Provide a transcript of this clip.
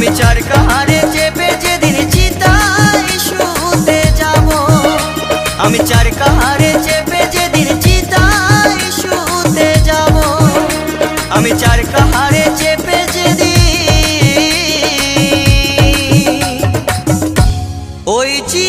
আমি চার কাহারে চেপে যেদিন চিতায় শুতে যাব। আমি চার কাহারে চেপে যেদিন চিতায় শুতে যাব। আমি চার কাহারে